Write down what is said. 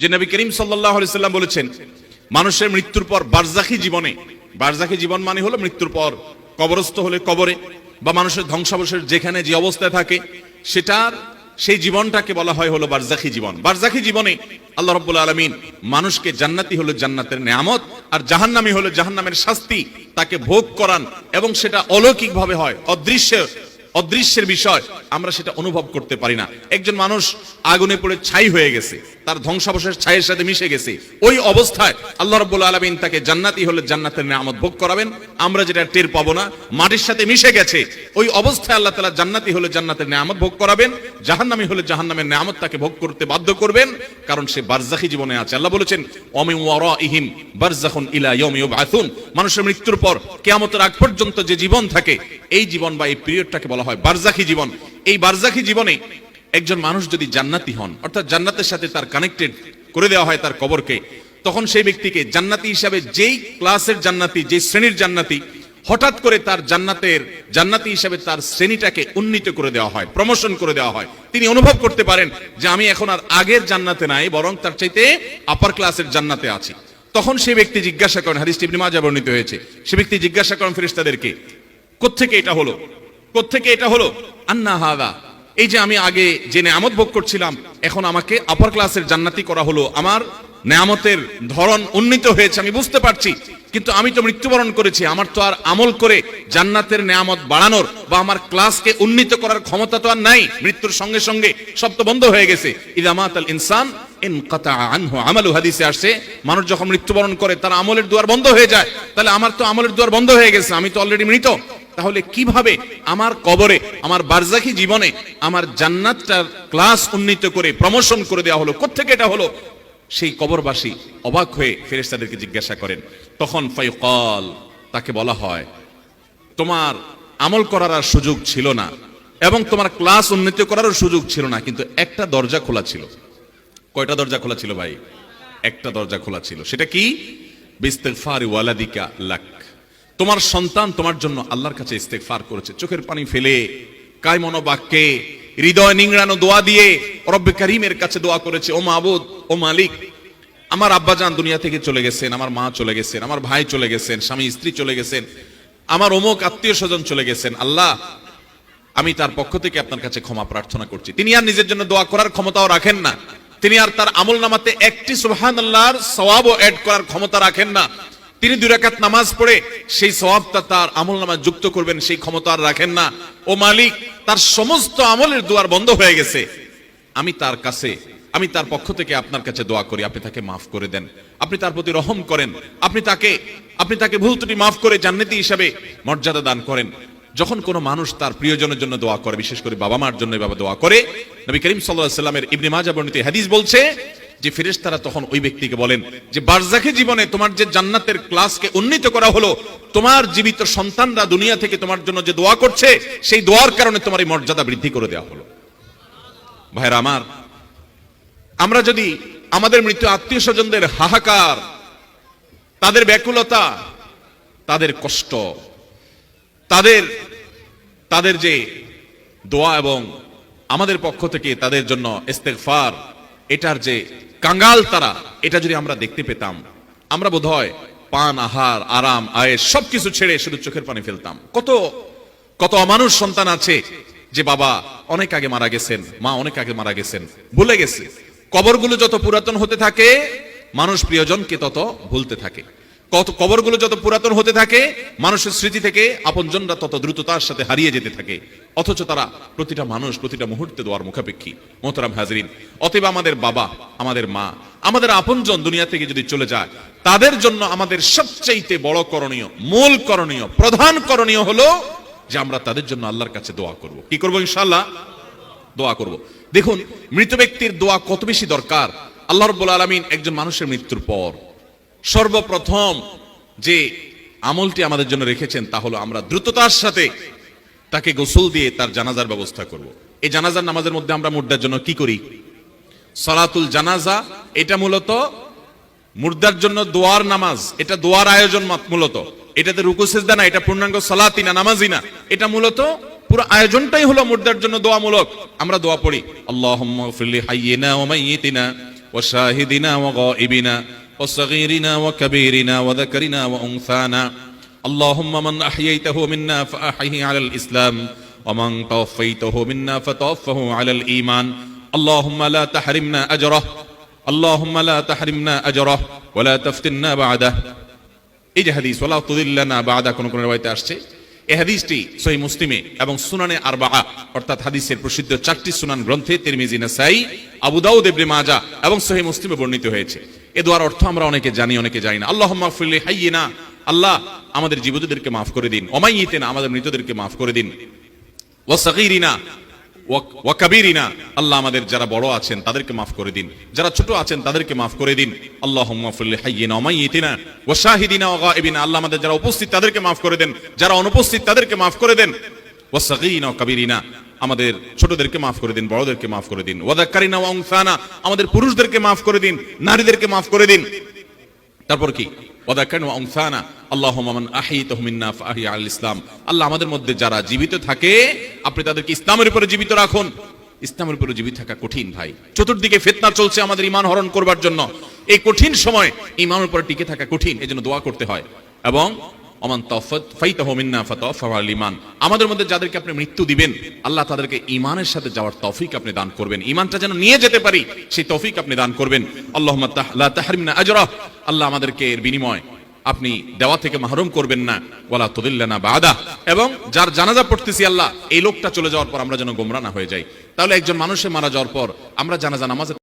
যে নবী করিম সাল্লাহ সাল্লাম বলেছেন, মানুষের মৃত্যুর পর বারজাখি জীবনে বারজাখি জীবন মানে হলো মৃত্যুর পর কবরস্থ হলে কবরে বা মানুষের ধ্বংসাবশেষ যেখানে যে অবস্থায় থাকে, সেটার, সেই জীবনটাকে বলা হয় হলো বারজাখি জীবন। বারজাখি জীবনে আল্লাহ রব্বুল আলমিন মানুষকে জান্নাতি হলো জান্নাতের নেয়ামত আর জাহান্নামি হলো জাহান্নামের শাস্তি তাকে ভোগ করান এবং সেটা অলৌকিকভাবে হয়, অদৃশ্য অদৃশ্যের বিষয়, আমরা সেটা অনুভব করতে পারি না। একজন মানুষ আগুনে পড়ে ছাই হয়ে গেছে, তার ধ্বংসাবশেষ ছাইয়ের সাথে মিশে গেছে। ওই অবস্থায় আল্লাহ রাব্বুল আলামিন তাকে জান্নাতি হলে জান্নাতের নিয়ামত ভোগ করাবেন। আমরা যেটা টের পাবো না, মাটির সাথে মিশে গেছে, ওই অবস্থায় আল্লাহ তাআলা জান্নাতি হলে জান্নাতের নিয়ামত ভোগ করাবেন। জাহান্নামী হলে জাহান্নামের নিয়ামত তাকে ভোগ করতে বাধ্য করবেন, কারণ সে বারজাখি জীবনে আছে। আল্লাহ বলেছেন অমি ওয়ারাইহিম বারজাখুন ইলা ইউবআথুন মানুষের মৃত্যুর পর, কিয়ামতের আগ পর্যন্ত যে জীবন থাকে, এই জীবন বা এই পিরিয়ডটাকে বলা হয়, বারজাখি জীবন। এই বারজাখি জীবনে একজন মানুষ যদি জান্নাতি হন, অর্থাৎ জান্নাতের সাথে তার কানেক্টেড করে দেওয়া হয় তার কবরকে, তখন সেই ব্যক্তিকে জান্নাতি হিসাবে যেই ক্লাসের জান্নাতি, যেই শ্রেণির জান্নাতি, হঠাৎ করে তার জান্নাতের, জান্নাতি হিসাবে তার শ্রেণীটাকে উন্নীত করে দেওয়া হয় প্রমোশন করে দেওয়া হয়। তিনি অনুভব করতে পারেন যে আমি এখন আর আগের জান্নাতে নাই, বরং তার চাইতে আপার ক্লাসের জান্নাতে আছি। তখন সেই ব্যক্তি জিজ্ঞাসা করেন হাদিস ইবনে মাজাহ বর্ণিত হয়েছে, সে ব্যক্তি জিজ্ঞাসা করেন ফেরেশতাদেরকে, কোত্থেকে এটা হলো? কোত্থেকে এটা হলো? আন্না হাদা। এই যে আমি আগে যে নেয়ামত ভোগ করছিলাম, এখন আমাকে আপার ক্লাসের জান্নাতি করা হলো। আমার নেয়ামতের ধরন উন্নীত হয়েছে, আমি বুঝতে পারছি। কিন্তু আমি তো মৃত্যুবরণ করেছি, আমার তো আর আমল করে জান্নাতের নেয়ামত বাড়ানোর বা আমার ক্লাসকে উন্নীত করার ক্ষমতা তো আর নাই। মৃত্যুর সঙ্গে সঙ্গে সব তো বন্ধ হয়ে গেছে। ইদামাত আল ইনসান আমালু হাদিসে আসছে, মানুষ যখন মৃত্যুবরণ করে, তার আমলের দুয়ার বন্ধ হয়ে যায়। তাহলে আমার তো আমলের দুয়ার বন্ধ হয়ে গেছে, আমি তো অলরেডি মৃত। তাহলে কীভাবে আমার কবরে, আমার বারজাকি জীবনে আমার জান্নাতটার ক্লাস উন্নীত করে প্রমোশন করে দেওয়া হলো? কোত্থেকে এটা হলো? সেই কবরবাসী অবাক হয়ে ফেরেশতাদেরকে জিজ্ঞাসা করেন, তখন ফাইকাল তাকে বলা হয়, তোমার আমল করার আর সুযোগ ছিল না এবং তোমার ক্লাস উন্নীত করারও সুযোগ ছিল না, কিন্তু একটা দরজা খোলা ছিল। কয়টা দরজা খোলা ছিল ভাই? একটা দরজা খোলা ছিল। সেটা কি? বিস্তেগফার ওয়ালাদিকা লাক। তোমার সন্তান তোমার জন্য আল্লাহর কাছে ইস্তেগফার করেছে। চোখের পানি ফেলে, কায় মনোবাক্যে, হৃদয় নিংড়ানো দোয়া দিয়ে রব্বে করিমের কাছে দোয়া করেছে, ও মাবুদ, ও মালিক, আমার আব্বাজান দুনিয়া থেকে চলে গেছেন, আমার মা চলে গেছেন, আমার ভাই চলে গেছেন, স্বামী, স্ত্রী চলে গেছেন, আমার অমুক আত্মীয় স্বজন চলে গেছেন। আল্লাহ, আমি তার পক্ষ থেকে আপনার কাছে ক্ষমা প্রার্থনা করছি। তিনি আর নিজের জন্য দোয়া করার ক্ষমতাও রাখেন না। তিনি আর তার আমল নামাতে একটি সুবহান আল্লাহর সওয়াবও অ্যাড করার ক্ষমতা রাখেন না। তিনি দুই রাকাত নামাজ পড়ে সেই সওয়াবটা তার আমল নামায় যুক্ত করবেন, সেই ক্ষমতা আর রাখেন না। ও মালিক, তার সমস্ত আমলের দুয়ার বন্ধ হয়ে গেছে। আমি তার কাছে, আমি তার পক্ষ থেকে আপনার কাছে দোয়া করি, আপনি তাকে মাফ করে দেন। আপনি তার প্রতি রহম করেন। আপনি তাকে আপনি তাকে ভুল ত্রুটি মাফ করে জান্নাতি হিসাবে মর্যাদা দান করেন। যখন কোনো মানুষ তার প্রিয়জনের জন্য দোয়া করে, বিশেষ করে বাবা মার জন্য এভাবে দোয়া করে, নবী করিম সাল্লাল্লাহু সাল্লামের ইবনে মাজাহ বর্ণিত হাদিস বলছে যে ফেরেশতারা তখন ওই ব্যক্তিকে বলেন যে, বারজাখে জীবনে তোমার যে জান্নাতের ক্লাসকে উন্নীত করা হলো, তোমার জীবিত সন্তানরা দুনিয়া থেকে তোমার জন্য যে দোয়া করছে, সেই দোয়ার কারণে তোমার এই মর্যাদা বৃদ্ধি করে দেওয়া হলো। ভাইরা আমার, আমরা যদি আমাদের মৃত্যু আত্মীয় স্বজনদের হাহাকার, তাদের ব্যাকুলতা, তাদের কষ্ট, তাদের তাদের যে দোয়া এবং আমাদের পক্ষ থেকে তাদের জন্য ইস্তেগফার, এটার যে কাঙ্গাল তারা, এটা যদি আমরা দেখতে পেতাম, আমরা বোধহয় পান, আহার, আরাম আয়ে সবকিছু ছেড়ে শুধু চোখের পানি ফেলতাম। কত কত অমানুষ সন্তান আছে যে বাবা অনেক আগে মারা গেছেন, মা অনেক আগে মারা গেছেন, ভুলে গেছে। কবরগুলো যত পুরাতন হতে থাকে, মানুষ প্রিয়জনকে তত ভুলতে থাকে। কত কবরগুলো যত পুরাতন হতে থাকে, মানুষের স্মৃতি থেকে আপনজনরা তত দ্রুততার সাথে হারিয়ে যেতে থাকে। অথচ তারা প্রতিটা মানুষ প্রতিটা মুহূর্তে দোয়ার মুখাপেক্ষী। মোহতারাম হাজরিন, অতএব আমাদের বাবা, আমাদের মা, আমাদের আপনজন দুনিয়া থেকে যদি চলে যায়, তাদের জন্য আমাদের সবচাইতে বড় করণীয়, মূল করণীয়, প্রধান করণীয় হলো যে আমরা তাদের জন্য আল্লাহর কাছে দোয়া করব। কি করব ইনশাআল্লাহ? দোয়া করব। দেখুন, মৃত ব্যক্তির দোয়া কত বেশি দরকার। আল্লাহ রব্বুল আলমিন একজন মানুষের মৃত্যুর পর। সর্বপ্রথম যে আমলটি আমাদের জন্য রেখেছেন তা হলো আমরা দ্রুততার সাথে তাকে গোসল দিয়ে তার জানাজার ব্যবস্থা করব। এই জানাজার নামাজের মধ্যে আমরা মুর্দার জন্য কি করি? সলাতুল জানাজা, এটা মূলত মুর্দার জন্য দোয়ার নামাজ, এটা দোয়ার আয়োজন মূলত। এটাতে রুকু, সেজদা না, এটা পূর্ণাঙ্গ সলাতি না নামাজি না। এটা মূলত পুরো আয়োজনটাই হলো মুর্দার জন্য দোয়ামূলক। আমরা দোয়া পড়ি আল্লাহ ও ও শাহিদিনা ও وصغيرنا وكبيرنا وذكرنا وأنثانا اللهم من أحييته منا فأحيه على الإسلام ومن توفيته منا فتوفه على الإيمان اللهم لا تحرمنا أجره اللهم لا تحرمنا أجره ولا تفتنا بعده اجهدي صلاة ظلنا بعد كن كن رواية أشتي এই হাদিসটি সহি মুসলিমে এবং সুনানে অর্থাৎ হাদিসের প্রসিদ্ধ চারটি সুনান গ্রন্থে তিরমিজি, নাসাই আবুদাউদ মাজা এবং সহি মুসলিমে বর্ণিত হয়েছে। এ দোয়ার অর্থ আমরা অনেকে জানি অনেকে জানি না। আল্লাহ মাহফুল্লি আল্লাহ আমাদের জীবিতদেরকে মাফ করে দিন। অমাইতেনা আমাদের মৃতদেরকে মাফ করে দিন। ও ওয়া- আল্লাহ যারা তাদেরকে মাফ করে দিন। যারা ছোট আছেন তাদেরকে মাফ করে দিন। গায়িবিনা আল্লাহ আমাদের যারা উপস্থিত তাদেরকে মাফ করে দেন। যারা অনুপস্থিত তাদেরকে মাফ করে দেন। ওয়া কাবিরিনা, আমাদের ছোটদেরকে মাফ করে দিন, বড়দেরকে মাফ করে দিন। উনসানা, আমাদের পুরুষদেরকে মাফ করে দিন, নারীদেরকে মাফ করে দিন। তারপর কি? আল ইসলাম। আল্লাহ আমাদের মধ্যে যারা জীবিত থাকে, আপনি তাদেরকে ইসলামের উপরে জীবিত রাখুন। ইসলামের উপরে জীবিত থাকা কঠিন ভাই। চতুর্দিকে চলছে আমাদের হরণ করবার জন্য। এই কঠিন সময় উপরে টিকে থাকা কঠিন দোয়া করতে হয়। এবং অমান তাওফাত ফাইতাহু মিন্না ফাতাওয়াফাহু আল ঈমান। আমাদের মধ্যে যাদেরকে আপনি মৃত্যু দিবেন, আল্লাহ তাদেরকে ঈমানের সাথে যাওয়ার তৌফিক আপনি দান করবেন। ঈমানটা যেন নিয়ে যেতে পারি, সেই তৌফিক আপনি দান করবেন। লা তাহরিমনা আজরা আল্লাহ আমাদেরকে এর বিনিময় আপনি দেওয়া থেকে মাহরুম করবেন না। ওয়ালা তুদিল্লানা বাদা। এবং যার জানাজা পড়তেছি আল্লাহ, এই লোকটা চলে যাওয়ার পর আমরা যেন গোমরা না হয়ে যাই। তাহলে একজন মানুষে মারা যাওয়ার পর আমরা জানাজা নামাজে